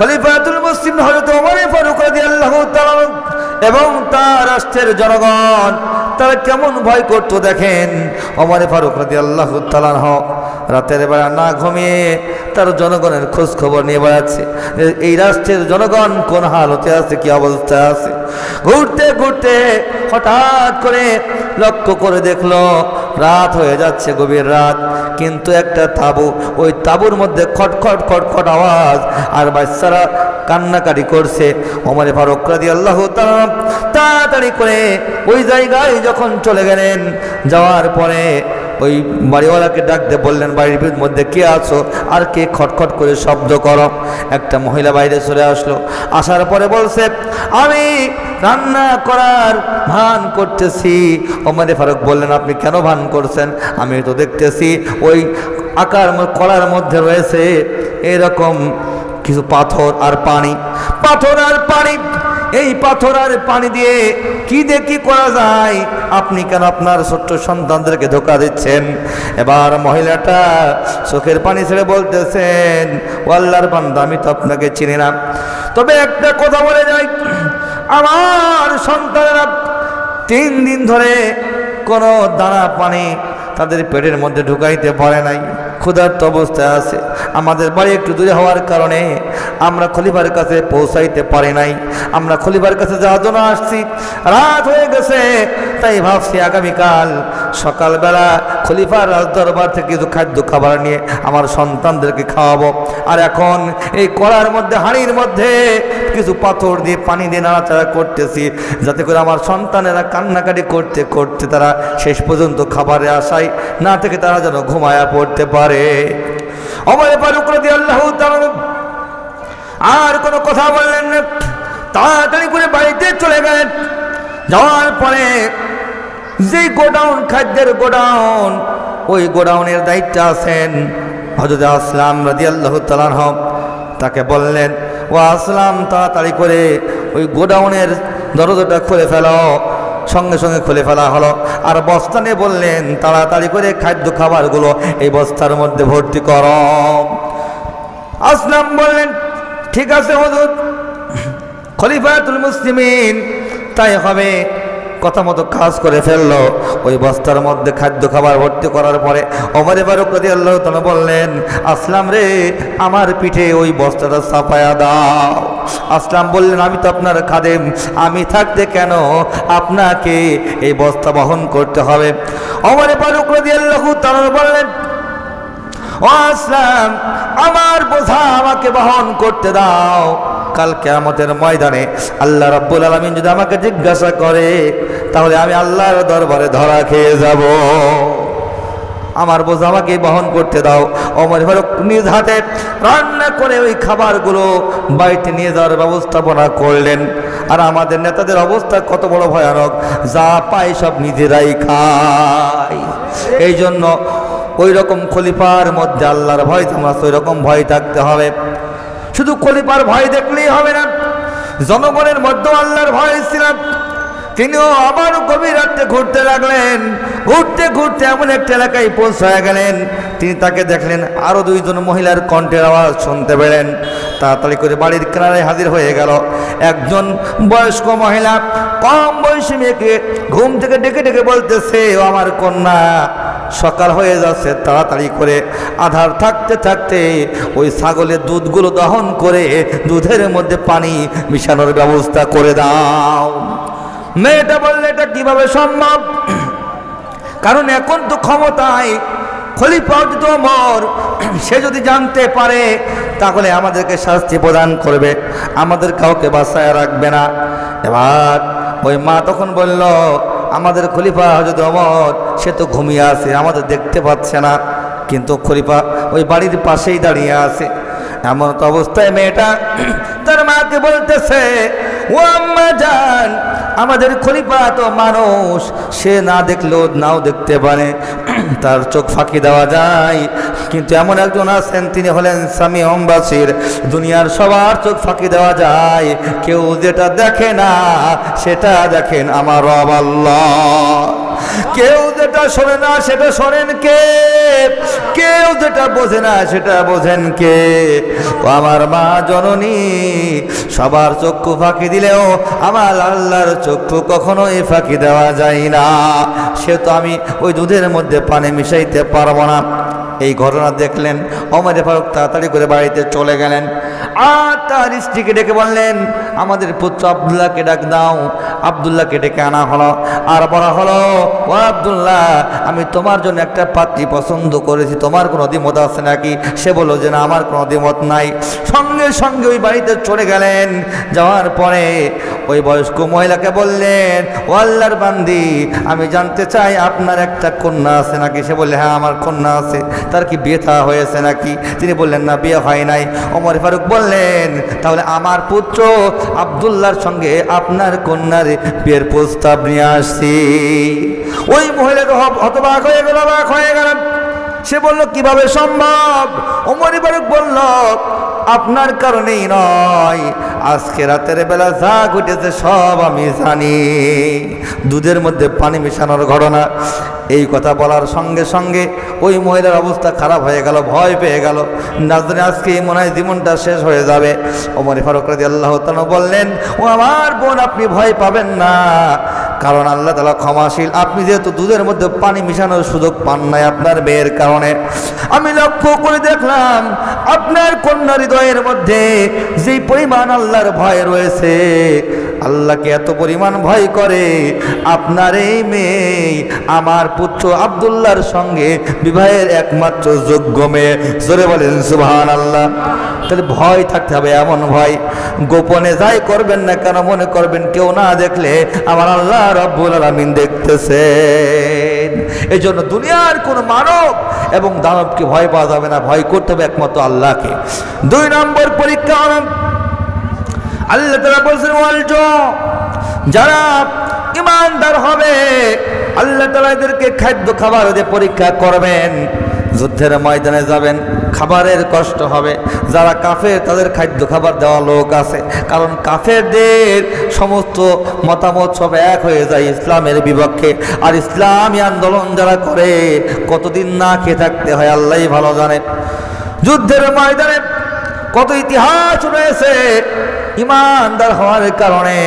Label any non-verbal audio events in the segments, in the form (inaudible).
খলিফাতুল মুসলিম হযরত ওমর ফারুক রাদিয়াল্লাহু তাআলা এবং তার রাষ্ট্রের জনগণ, তারা কেমন ভয় করতো দেখেন? ওমর ফারুক রাদিয়াল্লাহু তাআলা রাতের বেলা না ঘুমিয়ে তার জনগণের খোঁজ খবর নিয়ে বেড়াচ্ছে। এই রাষ্ট্রের জনগণ কোন হালতে আছে, কি অবস্থায় আছে? ঘুরতে ঘুরতে হঠাৎ করে লক্ষ্য করে দেখল, রাত হয়ে যাচ্ছে, গভীর রাত। কিন্তু একটা তাবু, ওই তাবুর মধ্যে খটখট খটখট আওয়াজ, আর বাচ্চারা কান্নাকাটি করছে। ওমরে ফারুক রাদি আল্লাহ তাড়াতাড়ি করে ওই জায়গায় যখন চলে গেলেন, যাওয়ার পরে ওই বাড়িওয়ালাকে ডাকতে বললেন, বাড়ির মধ্যে কে আছো? আর কে খটখট করে শব্দ করো? একটা মহিলা বাইরে চলে আসলো। আসার পরে বলছে, আমি রান্না করার ভান করতেছি। ওমরে ফারুক বললেন, আপনি কেন ভান করছেন? আমি তো দেখতেছি ওই আকার কলার মধ্যে রয়েছে এরকম কিছু পাথর আর পানি। পাথর আর পানি এই পাথর আর পানি দিয়ে কি কি করা যায়? আপনি কেন আপনার ছোট্ট সন্তানদেরকে ধোকা দিচ্ছেন? এবার মহিলাটা চোখের পানি ছেড়ে বলতেছেন ও আল্লাহর বান্দা, আমি তো আপনাকে চিনি না। তবে একটা কথা বলে যাই, আমার সন্তানেরা তিন দিন ধরে কোনো দানা পানি তাদের পেটের মধ্যে ঢুকাইতে পারে নাই। ক্ষুধার্ত অবস্থায় আছে। আমাদের বাড়ি একটু দূরে হওয়ার কারণে আমরা খলিফার কাছে পৌঁছাইতে পারি নাই। আমরা খলিফার কাছে যাওয়ার জন্য আসছি। রাত হয়ে গেছে। তাই ভাবছি আগামীকাল সকালবেলা খলিফার রাজদরবার থেকে কিছু খাদ্য খাবার নিয়ে আমার সন্তানদেরকে খাওয়াবো। আর এখন এই কড়ার মধ্যে, হাঁড়ির মধ্যে কিছু পাথর দিয়ে পানি দিয়ে নাড়াচাড়া করতেছি, যাতে করে আমার সন্তানেরা কান্নাকাটি করতে করতে তারা শেষ পর্যন্ত খাবারে আসায় না থেকে তারা যেন ঘুমায়া পড়তে পারে। অমরে ফারুক রাদিয়াল্লাহু তাআলা আর কোনো কথা বললেন না। তাড়াতাড়ি করে বাড়িতে চলে গেলেন। যাওয়ার পরে যেই গোডাউন, খাদ্যের গোডাউন, ওই গোডাউনের দায়িত্বে আছেন হজরত আসলাম রাজি আল্লাহ তালাহ তাকে বললেন, ও আসলাম, তাড়াতাড়ি করে ওই গোডাউনের দরজাটা খুলে ফেলো। সঙ্গে সঙ্গে খুলে ফেলা হলো। আর বস্তা নিয়ে বললেন, তাড়াতাড়ি করে খাদ্য খাবারগুলো এই বস্তার মধ্যে ভর্তি কর। আসলাম বললেন, ঠিক আছে হজুর খলিফাতুল মুসলিমিন, তাই হবে। কথা মতো কাজ করে ফেলল। ওই বস্তার মধ্যে খাদ্য খাবার ভর্তি করার পরে অমরে বারুক রাদি আল্লাহ তালা বললেন, আসলাম রে, আমার পিঠে ওই বস্তাটা চাপায়া দাও। আসলাম বললেন, আমি তো আপনার খাদেম, আমি থাকতে কেন আপনাকে এই বস্তা বহন করতে হবে? অমরে বারুক রাদি আল্লাহ তালা বললেন, ও আসলাম, আমার বোঝা আমাকে বহন করতে দাও। কাল কেয়ামতের ময়দানে আল্লাহ রাব্বুল আলমিন যদি আমাকে জিজ্ঞাসা করে, তাহলে আমি আল্লাহর দরবারে ধরা খেয়ে যাব। আমার বোঝা, আমাকে বহন করতে দাও। অমর ফারুক নিজ হাতে রান্না করে ওই খাবারগুলো বাড়িতে নিয়ে যাওয়ার ব্যবস্থাপনা করলেন। আর আমাদের নেতাদের অবস্থা কত বড় ভয়ানক। যা পায় সব নিজেরাই খায়। এই জন্য ওই রকম খলিফার মধ্যে আল্লাহর ভয় থামাস, ওই রকম ভয় থাকতে হবে। শুধু খলিফার ভয় দেখলেই হবে না। জনগণের মধ্যেও আল্লাহর ভয় ছিলাম তিনিও আবার গভীর রাত্রে ঘুরতে লাগলেন। ঘুরতে ঘুরতে এমন একটা এলাকায় পৌঁছায় গেলেন। তিনি তাকে দেখলেন আরও দুইজন মহিলার কণ্ঠের আওয়াজ শুনতে পেলেন। তাড়াতাড়ি করে বাড়ির কিনারায় হাজির হয়ে গেল। একজন বয়স্ক মহিলা কম বয়সী মেয়েকে ঘুম থেকে ডেকে ডেকে বলতেছে আমার কন্যা সকাল হয়ে যাচ্ছে, তাড়াতাড়ি করে আধার থাকতে থাকতে ওই ছাগলের দুধগুলো দহন করে দুধের মধ্যে পানি মিশানোর ব্যবস্থা করে দাও। মেয়েটা বললে, এটা কীভাবে সম্ভব? কারণ এখন তো ক্ষমতায় খলিফা অর্জিত অমর সে যদি জানতে পারে, তাহলে আমাদেরকে শাস্তি প্রদান করবে, আমাদের কাউকে বাসায় রাখবে না। এবার ওই মা তখন বলল আমাদের খলিফা হজরত অমর সে তো ঘুমিয়ে আছে, আমাদের দেখতে পাচ্ছে না। কিন্তু খলিফা ওই বাড়ির পাশেই দাঁড়িয়ে আছে। এমন তো অবস্থায় মেয়েটা (clears throat) তার মাকে বলতেছে, ও আম্মা যান আমাদের খলিফা তো মানুষ, সে না দেখলেও নাও দেখতে পারে। (clears throat) তার চোখ ফাঁকি দেওয়া যায়। কিন্তু এমন একজন আছেন, তিনি হলেন স্বামী অম্বাসীর। দুনিয়ার সবার চোখ ফাঁকি দেওয়া যায়। কেউ যেটা দেখে না, সেটা দেখেন আমার আল্লাহ। কেউ যেটা শোনে না, সেটা শোনেন কে? কেউ যেটা বোঝে না, সেটা বোঝেন কে? আমার মা জননী, সবার চক্ষু ফাঁকি দিলেও আমার আল্লাহর চক্ষু কখনোই ফাঁকি দেওয়া যায় না। সে তো আমি ওই দুধের মধ্যে পানি মিশাইতে পারব না। এই ঘটনা দেখলেন। অমরে ফারুক তাড়াতাড়ি করে বাড়িতে চলে গেলেন। আর তার স্ত্রীকে ডেকে বললেন, আমাদের পুত্র আবদুল্লাহকে ডাক দাও। আবদুল্লাহকে ডেকে আনা হলো। আর বলা হলো, ও আবদুল্লাহ, আমি তোমার জন্য একটা পাত্রী পছন্দ করেছি। তোমার কোনো দ্বিমত আছে নাকি? সে বলল, যে না, আমার কোনো দ্বিমত নাই। সঙ্গে সঙ্গে ওই বাড়িতে চলে গেলেন। যাওয়ার পরে ওই বয়স্ক মহিলাকে বললেন, ও আল্লাহর বান্দি, আমি জানতে চাই আপনার একটা কন্যা আছে নাকি? সে বললে হ্যাঁ আমার কন্যা আছে। তার কি বিয়ে থা হয়েছে নাকি? তিনি বললেন, না, বিয়ে হয় নাই। ওমর ফারুক বললেন, তাহলে আমার পুত্র আবদুল্লাহর সঙ্গে আপনার কন্যার বিয়ের প্রস্তাব নিয়ে আসছি। ওই মহিলাকে হতবাক হয়ে গেল, অবাক হয়ে গেল সে বলল, কীভাবে সম্ভব? ওমর ফারুক বলল, আপনার কারণেই নয়। আজকে রাতের বেলা যা ঘটেছে সব আমি জানি। দুধের মধ্যে পানি মেশানোর ঘটনা। এই কথা বলার সঙ্গে সঙ্গে ওই মহিলার অবস্থা খারাপ হয়ে গেল, ভয় পেয়ে গেল। না জানি আজকে মনে হয় জীবনটা শেষ হয়ে যাবে। ওমর ফারুক রাজি আল্লাহ বললেন, ও আমার বোন, আপনি ভয় পাবেন না। কারণ আল্লাহ তালা ক্ষমাশীল। আপনি যেহেতু দুধের মধ্যে পানি মিশানোর সুযোগ পান নাই আপনার মেয়ের কারণে। আমি লক্ষ্য করে দেখলাম, আপনার কন্যা হৃদয়ের মধ্যে যেই পরিমাণ আল্লাহর ভয় রয়েছে আল্লাহকে এত পরিমাণ ভয় করে। আপনার এই মেয়ে, আমার পুত্র আবদুল্লাহর সঙ্গে বিবাহের একমাত্র যোগ্য মেয়ে। জোরে বলেন সুবহান আল্লাহ তাহলে ভয় থাকতে হবে, এমন ভয়। গোপনে যাই করবেন না কেন, মনে করবেন কেউ না দেখলে আমার আল্লাহ রব্বুল আলমিন দেখতেছেন। এই জন্য দুনিয়ার কোন মানব এবং দানবকে ভয় পাওয়া যাবে না, ভয় করতে হবে একমাত্র আল্লাহকে। দুই নম্বর পরীক্ষা আল্লাহ তারা বলছেন, ওয়ালজ, যারা ইমানদার হবে, আল্লাহ তালা এদেরকে খাদ্য খাবার দিয়ে পরীক্ষা করবেন। যুদ্ধের ময়দানে যাবেন, খাবারের কষ্ট হবে। যারা কাফের, তাদের খাদ্য খাবার দেওয়া লোক আছে। কারণ কাফেরদের সমস্ত মতামত সব এক হয়ে যায় ইসলামের বিপক্ষে। আর ইসলামী আন্দোলন যারা করে, কতদিন না খেয়ে থাকতে হয় আল্লাহই ভালো জানে। যুদ্ধের ময়দানে কত ইতিহাস রয়েছে ইমানদার হওয়ার কারণে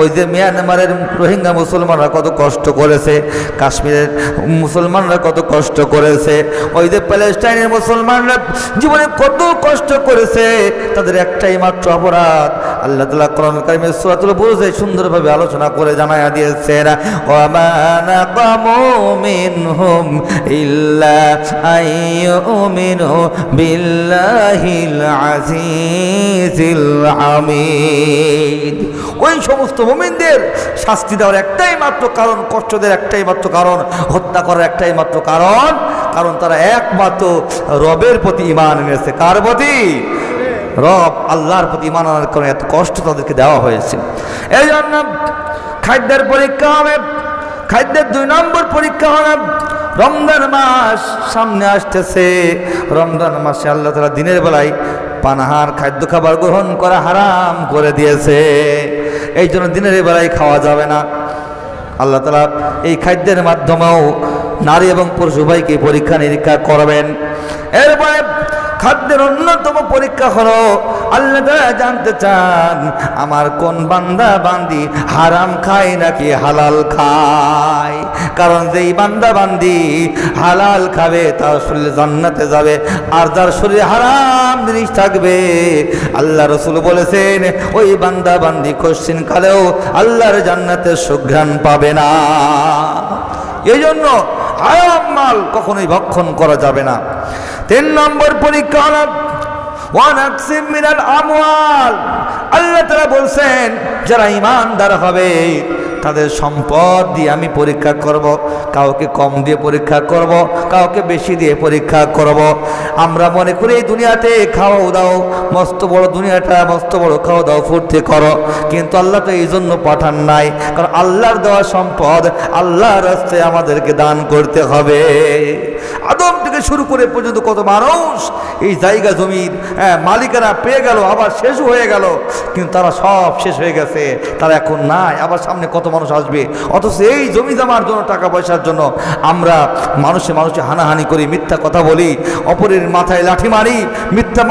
ওই যে মিয়ানমারের রোহিঙ্গা মুসলমানরা কত কষ্ট করেছে, কাশ্মীরের মুসলমানরা কত কষ্ট করেছে, ওই যে প্যালেস্টাইনের মুসলমানরা জীবনে কত কষ্ট করেছে, তাদের একটাই মাত্র অপরাধ। আল্লাহ তালা কোরআন কারিমের সুরাতুল বুঝে সুন্দরভাবে আলোচনা করে জানাইয়া দিয়েছেন ওয়ামানা কামু মিনহুম ইল্লা ওই সমস্ত মুমিনদের শাস্তি দেওয়ার একটাই মাত্র কারণ কষ্ট দেওয়ার একটাই মাত্র কারণ, হত্যা করার একটাই মাত্র কারণ কারণ তারা একমাত্র রবের প্রতি ইমান এনেছে। কার প্রতি? রব আল্লাহর প্রতি ইমান আনার কারণে এত কষ্ট তাদেরকে দেওয়া হয়েছে। এই জন্য খাদ্যের পরীক্ষা হবে। খাদ্যের দুই নম্বর পরীক্ষা হবে। রমজান মাস সামনে আসতেছে। রমজান মাসে আল্লাহ তালা দিনের বেলায় পানাহার খাদ্য খাবার গ্রহণ করা হারাম করে দিয়েছে। এই জন্য দিনের বেলায় খাওয়া যাবে না। আল্লাহ তালা এই খাদ্যের মাধ্যমেও নারী এবং পুরুষ উভয়কে পরীক্ষা নিরীক্ষা করবেন। এরপরে খাদ্যের অন্যতম পরীক্ষা হলো আল্লাহ জানতে চান, আমার কোন বান্দা বান্দি হারাম খায় নাকি হালাল খায়? কারণ যেই বান্দা বান্দি হালাল খাবে, তার শরীরে জান্নাতে যাবে, আর যার শরীরে হারাম জিনিস থাকবে, আল্লাহ রসুল বলেছেন, ওই বান্দা বান্দি কোশ্চিন কালেও আল্লাহর জান্নাতের সুঘ্রাণ পাবে না। এই জন্য হারাম মাল কখনোই ভক্ষণ করা যাবে না। তিন নম্বর পরীক্ষা ওয়ানাকসিম মিনাল আমওয়াল। আল্লাহ তারা বলছেন, যারা ইমানদার হবে, তাদের সম্পদ দিয়ে আমি পরীক্ষা করব, কাউকে কম দিয়ে পরীক্ষা করব, কাউকে বেশি দিয়ে পরীক্ষা করব। আমরা মনে করি এই দুনিয়াতে খাওয়াও দাও, মস্ত বড় দুনিয়াটা, মস্ত বড় খাওয়া দাও, ফুর্তি করো। কিন্তু আল্লাহ তো এই জন্য পাঠান নাই, কারণ আল্লাহর দেওয়া সম্পদ আল্লাহর রাস্তায় আমাদেরকে দান করতে হবে। আদম থেকে শুরু করে পর্যন্ত কত মানুষ এই জায়গা জমির হ্যাঁ, মালিকানা পেয়ে গেল আবার শেষ হয়ে গেল। কিন্তু তারা সব শেষ হয়ে গেছে তারা এখন নাই আবার সামনে কত মানুষ আসবে? অথচ এই জমি জমার জন্য টাকা পয়সার জন্য আমরা মানুষে মানুষে হানাহানি করি মিথ্যা কথা বলি অপরের মাথায় লাঠি মারি মিথ্যা